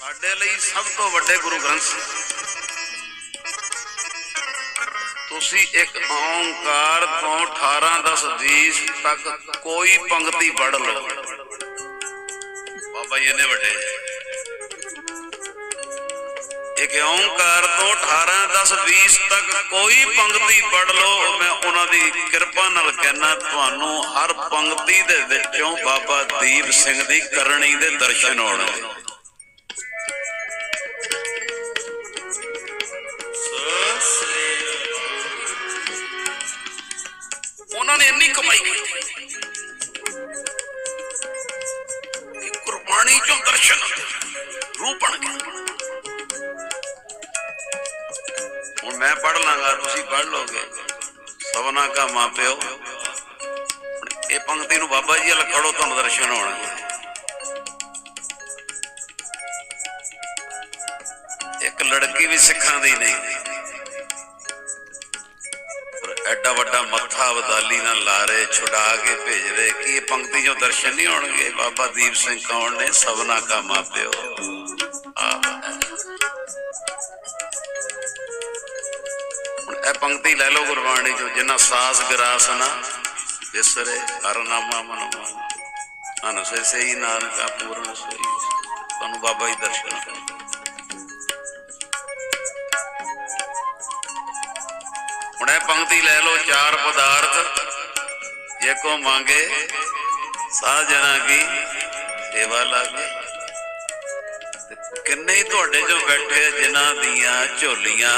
ਸਾਡੇ ਲਈ ਸਭ ਤੋਂ ਵੱਡੇ ਗੁਰੂ ਗ੍ਰੰਥ ਸਾਹਿਬ ਤੁਸੀਂ ਇੱਕ ਓੰਕਾਰ ਤੋਂ 18 10 20 ਤੱਕ ਕੋਈ ਪੰਕਤੀ ਪੜ੍ਹ ਲਓ। ਬਾਬਾ ਜੀ ਇਹਨੇ ਵੱਡੇ। ਇੱਕ ਓੰਕਾਰ ਤੋਂ 18 10 20 ਤੱਕ ਕੋਈ ਪੰਕਤੀ ਪੜ੍ਹ ਲਓ ਮੈਂ ਉਹਨਾਂ ਦੀ ਕਿਰਪਾ ਨਾਲ ਕਹਿਣਾ ਤੁਹਾਨੂੰ ਹਰ ਪੰਕਤੀ ਦੇ ਵਿੱਚੋਂ ਬਾਬਾ ਦੀਪ ਸਿੰਘ ਦੀ ਕਰਨੀ ਦੇ ਦਰਸ਼ਨ ਹੋਣਗੇ ਉਹਨਾਂ ਨੇ ਇੰਨੀ ਕਮਾਈ ਕੀਤੀ ਕਿ ਕੁਰਬਾਨੀ ਚੋਂ ਦਰਸ਼ਨ ਰੂਪ ਬਣ ਗਏ ਹੁਣ ਮੈਂ ਪੜ ਲਾਂਗਾ, ਤੁਸੀਂ ਪੜ ਲਓਗੇ। ਸਵਨਾ ਕਾ ਮਾਪਿਓ ਇਹ ਪੰਕਤੀ ਨੂੰ ਬਾਬਾ ਜੀ ਵੱਲ ਖੜੋ, ਤੁਹਾਨੂੰ ਦਰਸ਼ਨ ਹੋਣਗੇ। ਇੱਕ ਲੜਕੀ ਵੀ ਸਿੱਖਾਂ ਦੀ ਨਹੀਂ। ਐਡਾ ਵੱਡਾ ਮੱਥਾ ਅਬਦਾਲੀ ਨਾਲ ਲਾਰੇ ਛੁਡਾ ਕੇ ਭੇਜ ਰਹੇ। ਕਿ ਇਹ ਪੰਕਤੀ ਜੋ ਦਰਸ਼ਨ ਨਹੀਂ ਹੋਣਗੇ? ਬਾਬਾ ਦੀਪ ਸਿੰਘ ਕੌਣ ਨੇ? ਸਭਨਾ ਕਾ ਮਾਪਿਓ ਆਹ। ਹੁਣ ਇਹ ਪੰਕਤੀ ਲੈ ਲਓ ਗੁਰਬਾਣੀ ਚੋਂ ਜਿਨ੍ਹਾਂ ਸਾਸ ਗਰਾਸ ਨਾ ਵਿਸਰੇ ਹਰਨਾਮਾ ਮਨ ਮਨ ਅਨਸੇ ਸਹੀ ਨਾਨਕਾ ਪੂਰਨ ਸੋਈ। ਤੁਹਾਨੂੰ ਬਾਬਾ ਜੀ ਦਰਸ਼ਨ ਕਰੋ ਹੁਣ ਇਹ ਪੰਕਤੀ ਲੈ ਲਓ, ਚਾਰ ਪਦਾਰਥ ਜੇ ਕੋ ਮੰਗੇ ਸਾਧ ਜਨਾ ਕੀ ਸੇਵਾ ਲਾਗੇ ਕਿੰਨੇ ਹੀ ਤੁਹਾਡੇ ਜੋ ਬੈਠੇ ਆ, ਜਿਨ੍ਹਾਂ ਦੀਆਂ ਝੋਲੀਆਂ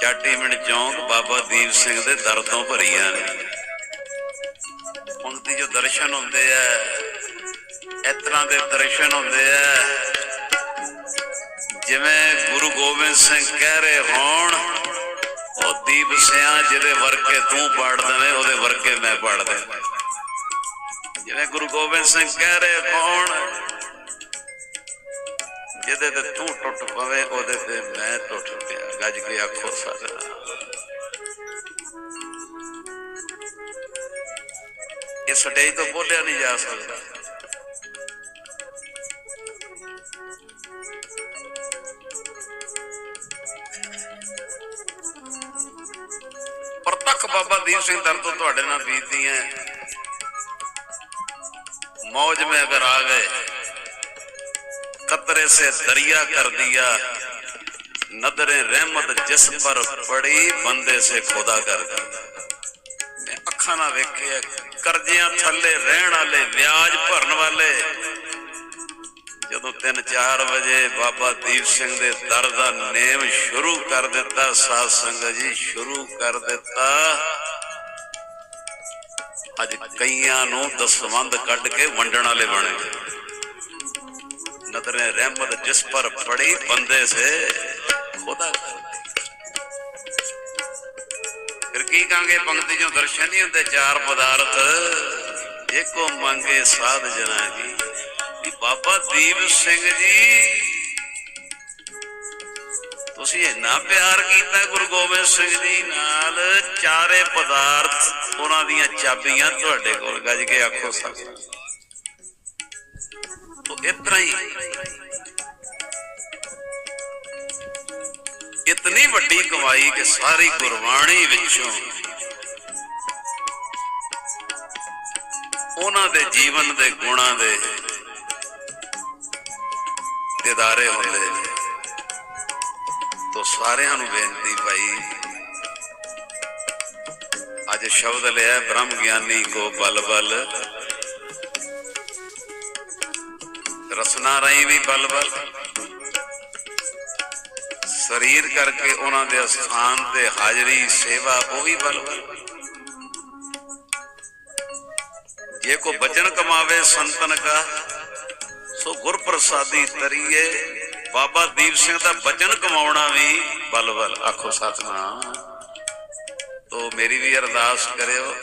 ਚਾਟੀ ਮਿੰਟ ਚੌਂਕ ਬਾਬਾ ਦੀਪ ਸਿੰਘ ਦੇ ਦਰ ਤੋਂ ਭਰੀਆਂ ਨੇ। ਪੰਕਤੀ ਜੋ ਦਰਸ਼ਨ ਹੁੰਦੇ ਆ, ਇਸ ਤਰ੍ਹਾਂ ਦੇ ਦਰਸ਼ਨ ਹੁੰਦੇ ਆ, ਜਿਵੇਂ ਗੁਰੂ ਗੋਬਿੰਦ ਸਿੰਘ ਕਹਿ ਰਹੇ ਹੋਣ ਉਹ ਦੀਪ ਸਿਆਂ ਜਿਹਦੇ ਵਰਕੇ ਤੂੰ ਪੜ ਦੇਵੇਂ ਉਹਦੇ ਵਰਕੇ ਮੈਂ ਪੜ ਦੇ ਜਿਵੇਂ ਗੁਰੂ ਗੋਬਿੰਦ ਸਿੰਘ ਕਹਿ ਰਹੇ ਕੌਣ ਜਿਹਦੇ ਤੇ ਤੂੰ ਟੁੱਟ ਪਵੇ ਉਹਦੇ ਤੇ ਮੈਂ ਟੁੱਟ ਪਿਆ ਗੱਜ ਕੇ ਆਖੋ ਸਾਜਣਾ ਇਹ ਸਟੇਜ ਤੋਂ ਬੋਲਿਆ ਨਹੀਂ ਜਾ ਸਕਦਾ ਬਾਬਾ ਦੀਪ ਸਿੰਘ ਦਰ ਤੋਂ ਤੁਹਾਡੇ ਨਾਲ ਬੀਤਦੀਆਂ मौज में अगर आ गए कतरे से दरिया कर दिया नदरे रहमत जिस पर पड़ी बंदे से खुदा कर दिया मैं ਅੱਖਾਂ ਨਾਲ ਵੇਖਿਆ ਕਰਜ਼ਿਆਂ ਥੱਲੇ ਰਹਿਣ ਵਾਲੇ ਵਿਆਜ ਭਰਨ ਵਾਲੇ ਜਦੋਂ 3-4 ਵਜੇ ਬਾਬਾ ਦੀਪ ਸਿੰਘ ਦੇ ਦਰ ਦਾ ਨੇਮ ਸ਼ੁਰੂ ਕਰ ਦਿੱਤਾ, ਸਾਧ ਸੰਗਤ ਜੀ ਸ਼ੁਰੂ ਕਰ ਦਿੱਤਾ। ਅੱਜ ਕਈਆਂ ਨੂੰ ਦਸਵੰਦ ਕੱਢ ਕੇ ਵੰਡਣ ਵਾਲੇ ਬਣ ਨਦਰੇ ਰਹਿਮਤ ਜਿਸ ਪਰ ਪੜੀ ਬੰਦੇ ਸੇ, ਖੁਦਾ ਫਿਰ ਕੀ ਕਹਾਂਗੇ, ਪੰਕਤੀ ਚੋਂ ਦਰਸ਼ਨ ਨਹੀਂ ਹੁੰਦੇ, ਚਾਰ ਪਦਾਰਥ। ਇੱਕੋ ਮੰਗੇ ਸਾਧ ਜਨਾ ਕੀ ਵੀ ਬਾਬਾ ਦੀਪ ਸਿੰਘ ਜੀ, ਤੁਸੀਂ ਇੰਨਾ ਪਿਆਰ ਕੀਤਾ ਗੁਰੂ ਗੋਬਿੰਦ ਸਿੰਘ ਜੀ ਨਾਲ, ਚਾਰੇ ਪਦਾਰਥ ਉਹਨਾਂ ਦੀਆਂ ਚਾਬੀਆਂ ਤੁਹਾਡੇ ਕੋਲ ਗੱਜ ਕੇ ਆਖੋ ਸਭ ਤੋ ਇਤਨਾ ਹੀ। ਇਤਨੀ ਵੱਡੀ ਕਮਾਈ ਕਿ ਸਾਰੀ ਗੁਰਬਾਣੀ ਵਿੱਚੋਂ ਉਹਨਾਂ ਦੇ ਜੀਵਨ ਦੇ ਗੁਣਾਂ ਦੇ ਦਿਦਾਰੇ ਹੁੰਦੇ ਨੇ। ਤੋ ਸਾਰਿਆਂ ਨੂੰ ਬੇਨਤੀ ਭਾਈ, ਅੱਜ ਸ਼ਬਦ ਲਿਆ ਬ੍ਰਹਮ ਗਿਆਨੀ ਕੋ ਬਲ ਬਲ। ਰਸਨਾ ਰਾਈ ਵੀ ਬਲ ਬਲ। ਸਰੀਰ ਕਰਕੇ ਉਹਨਾਂ ਦੇ ਅਸਥਾਨ ਤੇ ਹਾਜ਼ਰੀ, ਸੇਵਾ, ਉਹ ਵੀ ਬਲ ਬਲ। ਜੇ ਕੋ ਬਚਨ ਕਮਾਵੇ ਸੰਤਨ ਕਾ ਸੋ ਗੁਰਪ੍ਰਸਾਦੀ ਤਰੀਏ। ਬਾਬਾ ਦੀਪ ਸਿੰਘ ਦਾ ਵਚਨ ਕਮਾਉਣਾ ਵੀ ਬਲ ਬਲ। ਆਖੋ ਸਤਨਾਮ। ਤੋ ਮੇਰੀ ਵੀ ਅਰਦਾਸ ਕਰਿਓ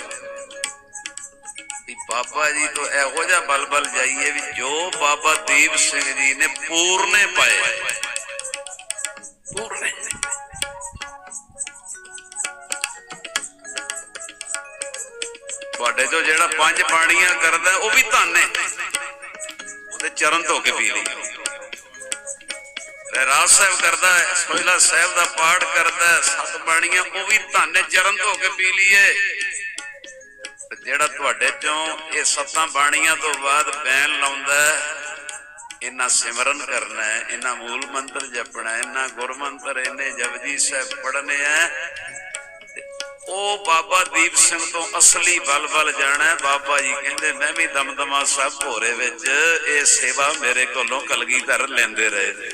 ਵੀ ਬਾਬਾ ਜੀ ਤੋਂ ਇਹੋ ਜਿਹਾ ਬਲ ਬਲ ਜਾਈਏ ਵੀ ਜੋ ਬਾਬਾ ਦੀਪ ਸਿੰਘ ਜੀ ਨੇ ਪੂਰਨੇ ਪਾਏ। ਪੂਰਨੇ। ਤੁਹਾਡੇ ਜੋ ਜਿਹੜਾ ਪੰਜ ਬਾਣੀਆਂ ਕਰਦਾ ਉਹ ਵੀ ਧੰਨ ਹੈ। ਉਹਦੇ ਚਰਨ ਧੋ ਕੇ ਪੀ ਲਈ। ਰਾਜ ਸਾਹਿਬ ਕਰਦਾ ਹੈ, ਸੋਹਿਲਾ ਸਾਹਿਬ ਦਾ ਪਾਠ ਕਰਦਾ ਹੈ, ਸਤ ਬਾਣੀਆਂ, ਉਹ ਵੀ ਧੰਨ ਚਰਨ ਧੋ ਕੇ ਪੀ ਲਈਏ। ਤੇ ਜਿਹੜਾ ਤੁਹਾਡੇ ਚੋਂ ਇਹ ਸੱਤਾਂ ਬਾਣੀਆਂ ਤੋਂ ਬਾਅਦ ਬੈਨ ਲਾਉਂਦਾ ਇਹਨਾਂ ਸਿਮਰਨ ਕਰਨਾ ਹੈ, ਇਹਨਾਂ ਮੂਲ ਮੰਤਰ ਜਪਣਾ ਹੈ, ਇਹਨਾਂ ਗੁਰਮੰਤਰ, ਇਹਨੇ ਜਪਜੀ ਸਾਹਿਬ ਪੜਨੇ ਹੈ ਉਹ ਬਾਬਾ ਦੀਪ ਸਿੰਘ ਤੋਂ ਅਸਲੀ ਬਲ ਬਲ ਜਾਣਾ ਬਾਬਾ ਜੀ ਕਹਿੰਦੇ, ਮੈਂ ਵੀ ਦਮਦਮਾ ਸਾਹਿਬ ਭੋਰੇ ਵਿੱਚ, ਇਹ ਸੇਵਾ ਮੇਰੇ ਕੋਲੋਂ ਕਲਗੀਧਰ ਲੈਂਦੇ ਰਹੇ। ਨੇ